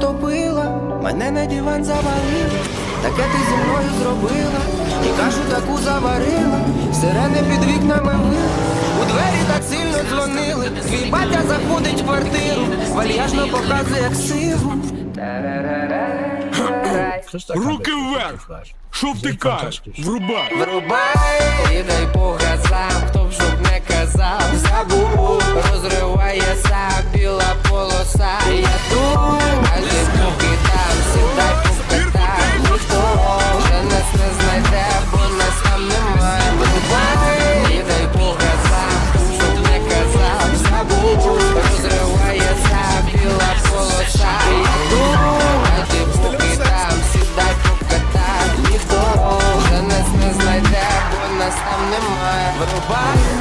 розтопила, мене на диван завалила, таке ти зі мною зробила, і кашу таку заварила, сирени під вікнами вили, у двері так сильно дзвонили, твій батя заходить в квартиру, вальяжно показує як сиву. Руки вверх! Що втикаєш? Врубай! Врубай і дай по нас там немає. Вирубай.